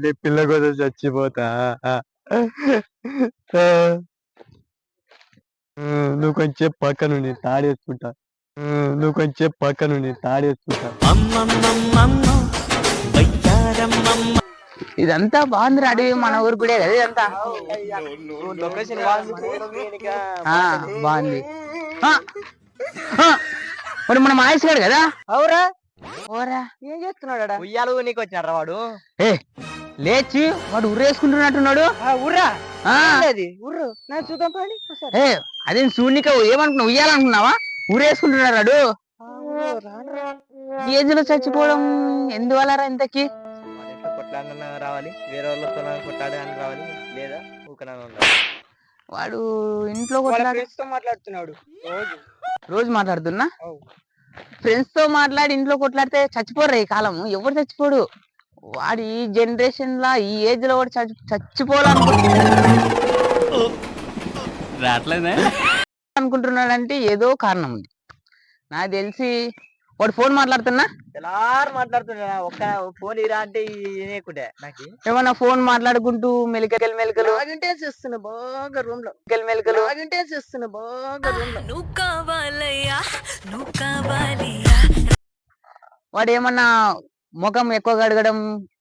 నీ పిల్ల కోసం చచ్చిపోతా నువ్వు కొంచెం పక్క నుండి తాడేసుకుంటా నువ్వు కొంచెం పక్క నుండి తాడేసుకుంటా ఇదంతా బాగుంది అడవి మన ఊరు కదా ఇదంతా బాగుంది మరి మన మహేష్ గారు కదా అవురా ఓరా ఏం చేస్తున్నాడా ఉయ్యాలు నీకు వచ్చినారా వాడు. ఏ లేచి వాడు ఆ, అది నా చూద్దాం ఏ అదేం శూన్యక ఏమనుకున్నావు? ఉయ్యాలనుకున్నావా ఏజ్లో చచ్చిపోవడం ఎందువల్ల ఇంతకి? రావాలి. వేరే వాళ్ళతో రావాలి. లేదా ఊకన ఉండాలి. వాడు ఇంట్లో కొట్లాడు. మాట్లాడుతున్నాడు. రోజు రోజు మాట్లాడుతున్నా. ఫ్రెండ్స్తో మాట్లాడి ఇంట్లో కొట్లాడితే చచ్చిపోరు ఈ కాలం. ఎవరు చచ్చిపోడు? వాడు ఈ జనరేషన్ లా ఈ ఏజ్లో వాడు చచ్చి చచ్చిపోవాలనుకుంటున్నాడు. అనుకుంటున్నాడంటే ఏదో కారణం ఉంది. నాకు తెలిసి వాడు ఫోన్ మాట్లాడుతున్నా? తెల్లారు మాట్లాడుతున్నా? ఒక్క ఫోన్ ఇరా అంటే వినేకుంటే నాకు. ఏమన్నా ఫోన్ మాట్లాడుకుంటూ మెలికలు మెలికలు? చేస్తున్నా బాగా రూమ్లో మెలికలు మెలికలు? నాగింటే చేస్తున్నా బాగా రూమ్లో నువ్వు కావాలయ్యా నువ్వు కావాలయ్యా. వాడు ఏమన్నా ముఖం ఎక్కువ గడగడం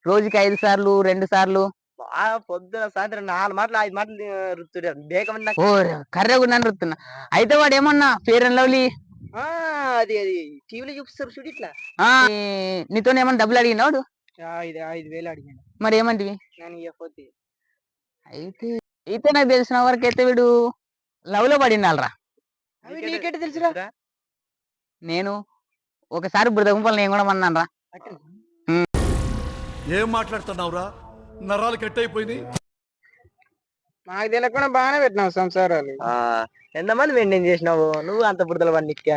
రోజుకి ఐదు సార్లు రెండు సార్లు? బాగా పొద్దున సాయంత్రం నాలుగు మాటలు ఐదు మాటలు రుత్తుడే. ఓ కర్రెగా ఉన్నాను రుతున్నా అయితే వాడు ఏమన్నా ఫేర్ అండ్ లవ్లీ ఆ, అది అది. టీవీలో చూపిస్తారు చూడు ఇట్లా. నీతో ఏమన్నా డబ్బులు అడిగినాడు ఐదు ఐదు వేలు అడిగాను మరి ఏమంటివి నేను ఇవ్వకపోతే అయితే అయితే నాకు తెలిసిన వరకు అయితే వీడు లవ్లో పడినాలరా అవి నీకెట్ట తెలుసురా? నేను ఒకసారి బురదగుంపలు నేను కూడా మన్నాను రా ఏం మాట్లాడుతున్నావురా? నరాలు కట్ అయిపోయినాయి నాకు తెలియకుండా బాగానే పెట్టినావు సంసారాలు. ఎంతమంది మెయింటైన్ చేసినావు? నువ్వు అంత బుడతల పండిక్క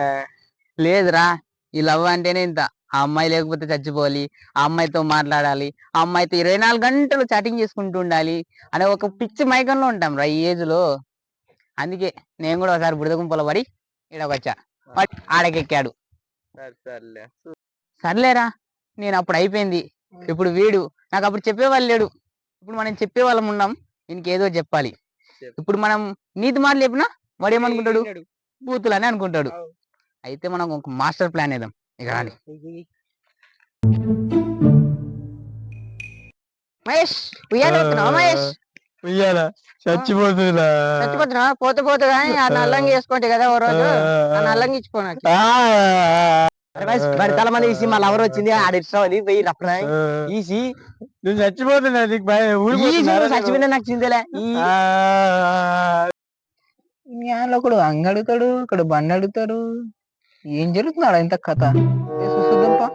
లేదురా ఈ లవ్ అంటేనే ఇంత. ఆ అమ్మాయి లేకపోతే చచ్చిపోవాలి ఆ అమ్మాయితో మాట్లాడాలి ఆ అమ్మాయితో ఇరవై నాలుగు గంటలు చాటింగ్ చేసుకుంటూ ఉండాలి అనే ఒక పిచ్చి మైకంలో ఉంటాం రా ఈ ఏజ్లో. అందుకే నేను కూడా ఒకసారి బురద గుంపలో పడి ఇడకొచ్చా ఆడకెక్కాడు. సరే సర్లే. సర్లేరా నేను అప్పుడు అయిపోయింది. ఇప్పుడు వీడు నాకు అప్పుడు చెప్పేవాళ్ళు లేడు. ఇప్పుడు మనం చెప్పేవాళ్ళం ఉన్నాం. దీనికి ఏదో చెప్పాలి. చెప్పు. ఇప్పుడు మనం నీతి మాటలు చెప్పినా వాడు ఏమనుకుంటాడు? బూతులు అని అనుకుంటాడు. అయితే మనం ఒక మాస్టర్ ప్లాన్ వేద్దాం ఇక రాని మహేష్ ఉయ్యాల మహేష్? ఉయ్యాలా. చచ్చిపోతున్నా. పోతే పోతే కానీ ఆ నల్లంగి వేసుకోండి కదా ఓ రోజు ఆ నల్లంగి ఇచ్చిపోనాకి ఈసి మళ్ళీ ఎవరు వచ్చింది? ఆడ ఇచ్చావాలి పోయి రప్పన ఈసి నువ్వు చచ్చిపోతున్నా నీకు చచ్చిపోయినా నాకు జ్ఞానంలో ఒకడు అంగ అడుగుతాడు ఒకడు బండి అడుగుతాడు ఏం జరుగుతున్నాడు ఇంత కథ? చూద్దాంపా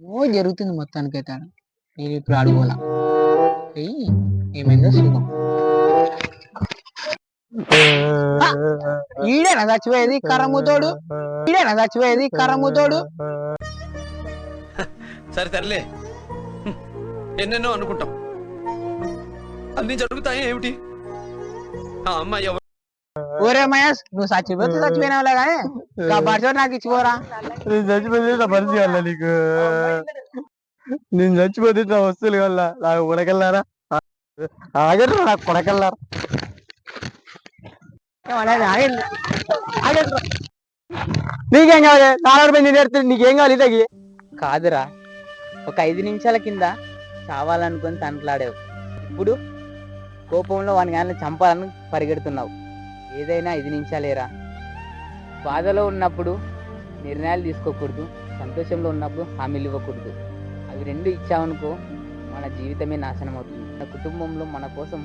ఓ జరుగుతుంది మొత్తానికైతే. నేను ఇప్పుడు అడుగులా ఏమైందో చూద్దాం. ఈడేనా చచ్చిపోయేది? కర్రముతోడు? ఈడేనా చచ్చిపోయేది? కర్రముతోడు? సరే తరలే ఎన్నెన్నో అనుకుంటాం. అన్ని జరుగుతాయి ఏమిటి? ఆ అమ్మాయి ఎవరు? ఓరే మహేష్ నువ్వు చచ్చిపోతే చచ్చిపోయినావులే కానీ కాబట్టి నాకు ఇచ్చిపోరా. నేను చచ్చిపోతే నా పరిస్థితి వల్ల నీకు. నేను చచ్చిపోతే నా వస్తువులు వల్ల నాకు ఉడకల్లారా ఆగరు నాకు కొడకల్లారా? నీకేం కావాలి నాలుగు రూపాయలు నేను నీకేం కావాలి ఇదకి కాదురా ఒక ఐదు నిమిషాల కింద చావాలనుకుని తంట్లాడావు. ఇప్పుడు కోపంలో వాని కానీ చంపాలని పరిగెడుతున్నావు. ఏదైనా ఐదు నిమిషాలేరా. బాధలో ఉన్నప్పుడు నిర్ణయాలు తీసుకోకూడదు సంతోషంలో ఉన్నప్పుడు హామీలు ఇవ్వకూడదు. అవి రెండు ఇచ్చావనుకో మన జీవితమే నాశనం అవుతుంది మన కుటుంబంలో మన కోసం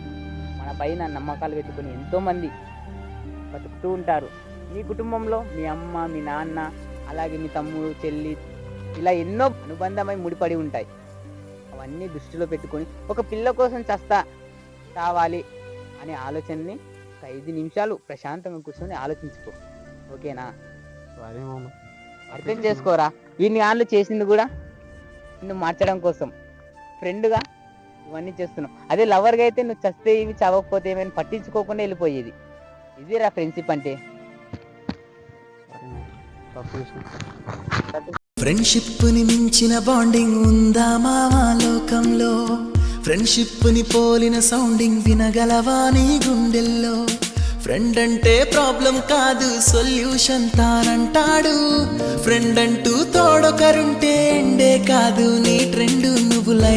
మన పైన నమ్మకాలు పెట్టుకుని ఎంతోమంది బతుకుతూ ఉంటారు. మీ కుటుంబంలో మీ అమ్మ మీ నాన్న అలాగే మీ తమ్ముడు చెల్లి ఇలా ఎన్నో అనుబంధమై ముడిపడి ఉంటాయి. అవన్నీ దృష్టిలో పెట్టుకొని ఒక పిల్ల కోసం చస్తా కావాలి అనే ఆలోచనని ఒక ఐదు నిమిషాలు ప్రశాంతంగా కూర్చొని ఆలోచించుకో. ఓకేనా? అర్థం చేసుకోరా? వీడిని వాళ్ళు చేసింది కూడా నిన్ను మార్చడం కోసం. ఫ్రెండ్గా ఇవన్నీ చేస్తున్నావు. అదే లవర్గా అయితే నువ్వు చస్తే ఇవి చదవకపోతే ఏమైనా పట్టించుకోకుండా వెళ్ళిపోయేది. ఇదిరా ఫ్రెండ్షిప్ అంటే? ఫ్రెండ్షిప్ని మించిన బాండింగ్ ఉందా మావా లోకంలో? ఫ్రెండ్షిప్ని పోలిన సౌండింగ్ వినగలవా నీ గుండెల్లో? ఫ్రెండ్ అంటే ప్రాబ్లం కాదు సొల్యూషన్ తానంటాడు. ఫ్రెండ్ అంటూ తోడొకరుంటే ఎండే కాదు నీ ట్రెండ్ నువ్వు లైఫ్